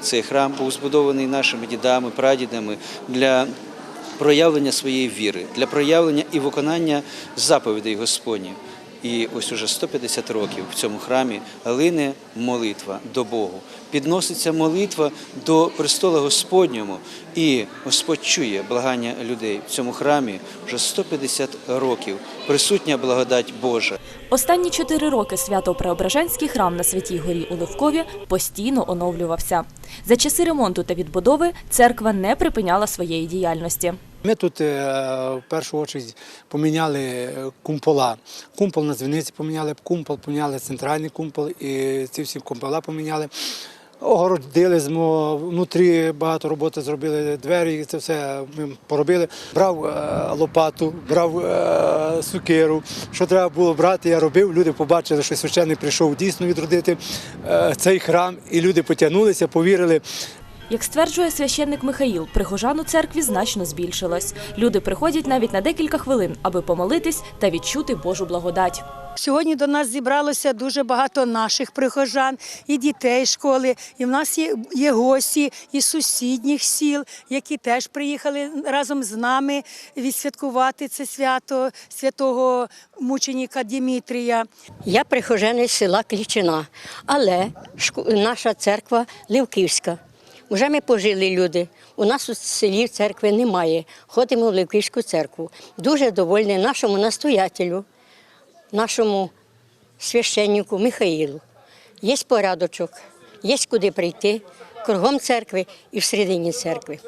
Цей храм був збудований нашими дідами, прадідами для проявлення своєї віри, для проявлення і виконання заповідей Господніх. І ось уже 150 років в цьому храмі лине молитва до Богу. Підноситься молитва до престола Господньому, і Господь чує благання людей в цьому храмі вже 150 років. Присутня благодать Божа. Останні чотири роки Свято-Преображенський храм на Святій Горі у Левкові постійно оновлювався. За часи ремонту та відбудови церква не припиняла своєї діяльності. Ми тут е, в першу чергу поміняли е, кумпола. Кумпол на дзвіниці поміняли, кумпол поміняли, центральний кумпол і ці всі кумпола поміняли. Огородили внутрі багато роботи зробили, двері, це все ми поробили. Брав е, лопату, брав сукиру. Що треба було брати, я робив. Люди побачили, що священник прийшов дійсно відродити цей храм, і люди потягнулися, повірили. Як стверджує священник Михаїл, прихожан у церкві значно збільшилось. Люди приходять навіть на декілька хвилин, аби помолитись та відчути Божу благодать. Сьогодні до нас зібралося дуже багато наших прихожан, і дітей школи, і в нас є, є гості із сусідніх сіл, які теж приїхали разом з нами відсвяткувати це свято святого мученіка Дімітрія. Я прихожанець села Клічина, але шку- наша церква Левківська. Вже ми пожили люди. У нас у селі церкви немає. Ходимо в Левківську церкву. Дуже довольні нашому настоятелю, нашому священнику Михаїлу. Є порядочок, є куди прийти, кругом церкви і всередині церкви.